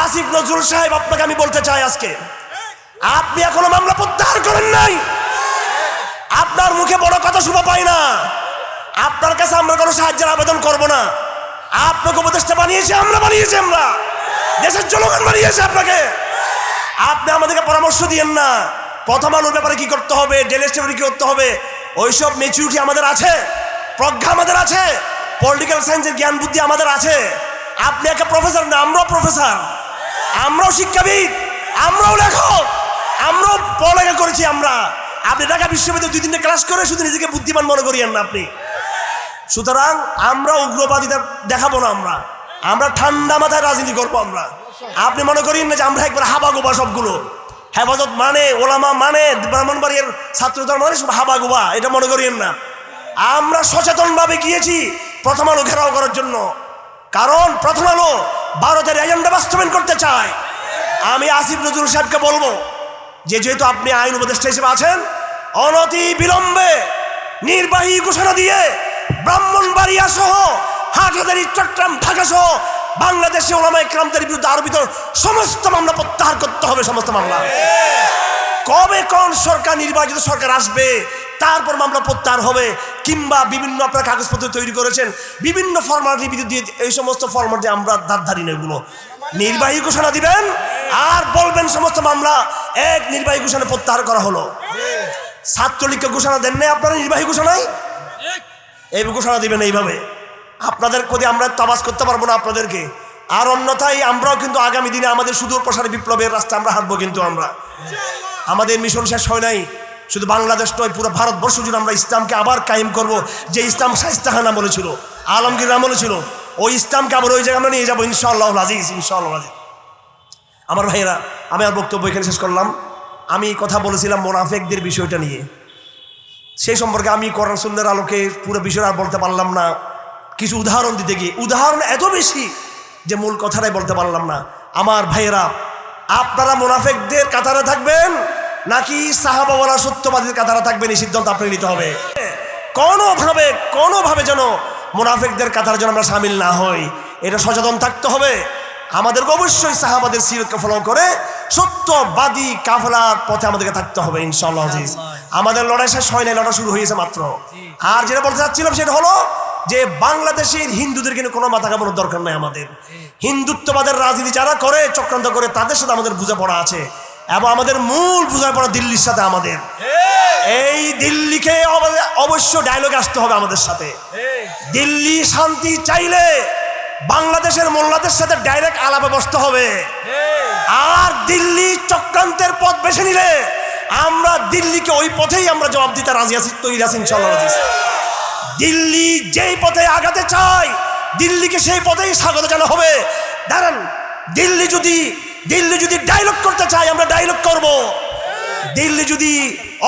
আসিফ নজরুল সাহেব, আপনাকে আমি বলতে চাই আজকে, আপনি এখনও মামলা প্রত্যাহার করেন নাই। আপনার মুখে বড় কথা শুভ পাই না। আপনার কাছে আমরা কোনো সাহায্যের আবেদন করব না। আপনাকে উপদেষ্টা বানিয়েছি, আমরা বানিয়েছি, আমরা। দেশের জনগণ বানিয়েছে আপনাকে। আপনি আমাদেরকে পরামর্শ দিয়েন না। প্রথম আলোর ব্যাপারে কি করতে হবে ডেল স্টেপে কি করতে হবে, ওইসব মেচুরিটি আমাদের আছে, প্রজ্ঞা আমাদের আছে পলিটিক্যাল সায়েন্সের জ্ঞান বুদ্ধি আমাদের আছে। আপনি একটা প্রফেসর না, আমরাও প্রফেসর আমরাও শিক্ষাবিদ, আমরাও লেখক, আমরাও পড়ালেখা করেছি আমরা। আপনি ঢাকা বিশ্ববিদ্যালয়ে দুই তিনটে ক্লাস করে শুধু নিজেকে বুদ্ধিমান মনে করিয়েন না আপনি। সুতরাং আমরা উগ্রবাদীদের দেখাবো না আমরা। আমরা ঠান্ডা মাথায় রাজনীতি করব আমরা। আপনি মনে করেন না যে আমরা একবার হাবা গোবা সবগুলো। হেফাজত মানে ওলামা মানে ব্রাহ্মণবাড়িয়ার ছাত্রতার মানে সব হাবা গোবা এটা মনে করিয়েন না। আমরা সচেতনভাবে গিয়েছি প্রথম আলো ঘেরাও করার জন্য। কারণ প্রথম আলো ভারতের এজেন্ডা বাস্তবায়ন করতে চায়। আমি আসিফ নজরুল সাহেবকে বলব, যে যেহেতু আপনি আইন উপদেষ্টা হিসেবে আছেন, অনতি বিলম্বে নির্বাহী ঘোষণা দিয়ে ব্রাহ্মণবাড়িয়া সহ হাটহাজারি, চট্টগ্রাম, ঢাকা সহ বাংলাদেশে ওলামা ইকরামদের বিরুদ্ধে আরোপিত সমস্ত মামলা প্রত্যাহার করতে হবে সমস্ত মামলা। কবে কোন সরকার, নির্বাচিত সরকার আসবে তারপর মামলা প্রত্যাহার হবে, কিংবা বিভিন্ন আপনার কাগজপত্র তৈরি করেছেন, বিভিন্ন ফর্মালিটি বিদ্যুৎ দিয়ে এই সমস্ত ফর্মাট দিয়ে আমরা দাঁত ধারি না এগুলো। নির্বাহী ঘোষণা দিবেন, আর বলবেন সমস্ত মামলা, এক নির্বাহী ঘোষণা প্রত্যাহার করা হলো। ছাত্রলীগকে ঘোষণা দেন নাই আপনারা নির্বাহী ঘোষণায়? এই ঘোষণা দিবেন এইভাবে। আপনাদের প্রতি আমরা তাবাস করতে পারব না আপনাদেরকে। আর অন্যথায় আমরাও কিন্তু আগামী দিনে আমাদের সুদূর প্রসারী বিপ্লবের রাস্তা আমরা হাঁটবো কিন্তু আমরা। আমাদের মিশন শেষ হয় নাই। শুধু বাংলাদেশ নয়, পুরো ভারতবর্ষ জুড়ে আমরা ইসলামকে আবার কায়েম করব। যে ইসলাম শাইস্তাহানা বলেছিল আলমগীর বলেছিল, ওই ইসলামকে আবার ওই জায়গায় আমরা নিয়ে যাব ইনশাআল্লাহ আজিজ ইনশাআল্লাহ আজিজ। আমার ভাইয়েরা, আমি আর বক্তব্য এখানে শেষ করলাম। আমি কথা বলেছিলাম মোনাফেকদের বিষয়টা নিয়ে। সেই সম্পর্কে আমি কোরআন সুন্দর আলোকে পুরো বিষয় আর বলতে পারলাম না। কিছু উদাহরণ দিতে গিয়ে, উদাহরণ এত বেশি যে মূল কথাটাই বলতে পারলাম না। আমার ভাইয়েরা, আপনারা মোনাফেকদের কাতারে থাকবেন নাকি সাহাবাওয়ালা সত্যবাদীর কাতারে থাকবেন এই সিদ্ধান্ত আপনাকে নিতে হবে। কোনোভাবে কোনোভাবে যেন মোনাফেকদের কাতারে যেন আমরা সামিল না হই এটা সচেতন থাকতে হবে। আমাদেরকে অবশ্যই সাহাবাদের সিরতকে ফলো করে সত্যবাদী কাফলার পথে আমাদেরকে থাকতে হবে ইনশাআল্লাহ আজিজ। আমাদের লড়াই শেষ হয় নাই লড়াই শুরু হয়েছে মাত্র। আর যেটা বলতে চাচ্ছিলাম সেটা হলো যে বাংলাদেশের হিন্দুদের কিন্তু কোনো মাথা কামানোর দরকার নাই আমাদের। হিন্দুত্ববাদের রাজনীতি যারা করে চক্রান্ত করে তাদের সাথে আমাদের বুঝে পড়া আছে। এবং আমাদের মূল বোঝাপড়া দিল্লির সাথে আমাদের। এই। দিল্লিকে অবশ্য ডায়লগ আসতে হবে আমাদের সাথে। দিল্লি শান্তি চাইলে বাংলাদেশের মোল্লাদের সাথে ডাইরেক্ট আলাপে বসতে হবে। আর দিল্লি চক্রান্তের পথ বেছে নিলে আমরা দিল্লিকে ওই পথেই আমরা জবাব দিতে রাজি আছি তৈরি আছি ইনশাল্লাহ দিল্লি যেই পথে আগাতে চায় দিল্লিকে সেই পথেই স্বাগত জানা হবে। দাঁড়ান দিল্লি যদি দিল্লি যদি ডায়লগ করতে চায় আমরা ডায়লগ করব। দিল্লি যদি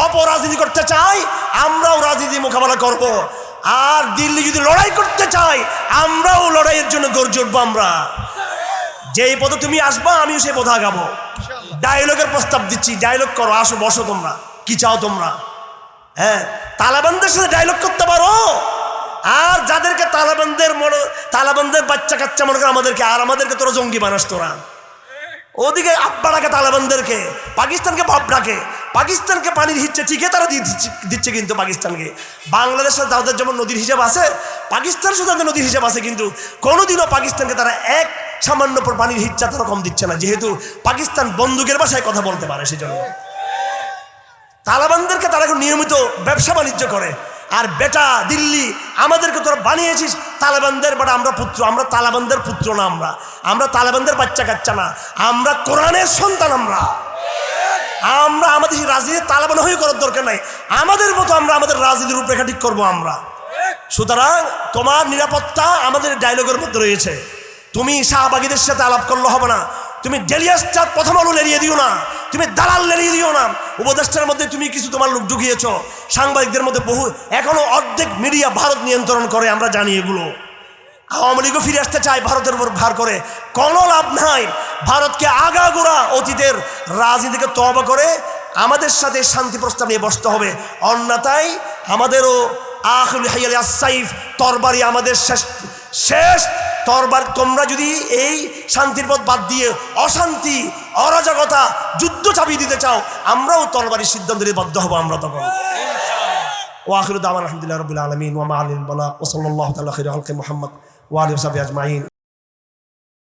অপরাজনীতি করতে চায় আমরাও রাজনীতি মোকাবেলা করব। আর দিল্লি যদি লড়াই করতে চায় আমরাও লড়াইয়ের জন্য গর্জে উঠবো আমরা। যেই পথে তুমি আসবা আমিও সেই পথে আগাবো। ডায়লগের প্রস্তাব দিচ্ছি ডায়লগ করো আসো বসো তোমরা। কি চাও তোমরা? হ্যাঁ তালাবানদের সাথে ডায়লগ করতে পারো। আর যাদেরকে তালাবানদের মনে তালাবানদের বাচ্চা কাচ্চা মনে করে আমাদেরকে আর আমাদেরকে তোরা জঙ্গি বানাস তোরা। ওদিকে আব্বা ডাকে তালেবানদেরকে, পাকিস্তানকে বাপ ডাকে পাকিস্তানকে পানির হিচ্ছে ঠিকই তারা দিচ্ছে দিচ্ছে কিন্তু পাকিস্তানকে। বাংলাদেশের তাদের যেমন নদীর হিসাব আছে পাকিস্তানের সাথে তাদের নদীর হিসাব আছে, কিন্তু কোনোদিনও পাকিস্তানকে তারা এক সামান্য পর পানির হিচ্ছা তারা কম দিচ্ছে না। যেহেতু পাকিস্তান বন্দুকের ভাষায় কথা বলতে পারে সেজন্য। তালেবানদেরকে তারা এখন নিয়মিত ব্যবসা বাণিজ্য করে। আর বেটা দিল্লি, আমাদেরকে তোরা বানিয়েছিস তালেবানদের, বেটা আমরা পুত্র, আমরা তালেবানদের পুত্র না আমরা। আমরা তালেবানদের বাচ্চা কাচ্চা না। আমরা কোরআনের সন্তান আমরা। আমরা আমাদের রাজনীতি তালেবান হয়ে করার দরকার নাই। আমাদের মতো আমরা আমাদের রাজনীতির রূপরেখা ঠিক করব আমরা। সুতরাং তোমার নিরাপত্তা আমাদের ডায়লগের মধ্যে রয়েছে। তুমি শাহবাগীদের সাথে আলাপ করলে হবে না। তুমি ডেলিয়াস ডেলিয়াসটার প্রথম আলো লেরিয়ে দিও না। তুমি দালাল লেরিয়ে দিও না উপদেষ্টার মধ্যে তুমি কিছু তোমার লোক ঢুকিয়েছ। সাংবাদিকদের মধ্যে বহু, এখনও অর্ধেক মিডিয়া ভারত নিয়ন্ত্রণ করে, আমরা জানি এগুলো। আওয়ামী লীগও ফিরে আসতে চায় ভারতের উপর ভার করে। কোনো লাভ নাই। ভারতকে আগাগোড়া অতীতের রাজনীতিকে তবা করে, আমাদের সাথে শান্তি প্রস্তাব নিয়ে বসতে হবে। অন্যথায় আমাদেরও আখুল হাইয়াল সাইফ তরবারি আমাদের শেষ শেষ তরবার। তোমরা যদি এই শান্তির পথ বাদ দিয়ে অশান্তি, অরাজকতা, যুদ্ধ চাপিয়ে দিতে চাও আমরাও তরবারির সিদ্ধান্ত নিয়ে বাধ্য হব আমরা তখন। ওয়াহির দামান আলহামদুলিল্লাহ রবিল আলমিন বলা ওসল্লাহ তাল্লাহ আলকে মোহাম্মদ ওয়ালি সাবি আজমাইন।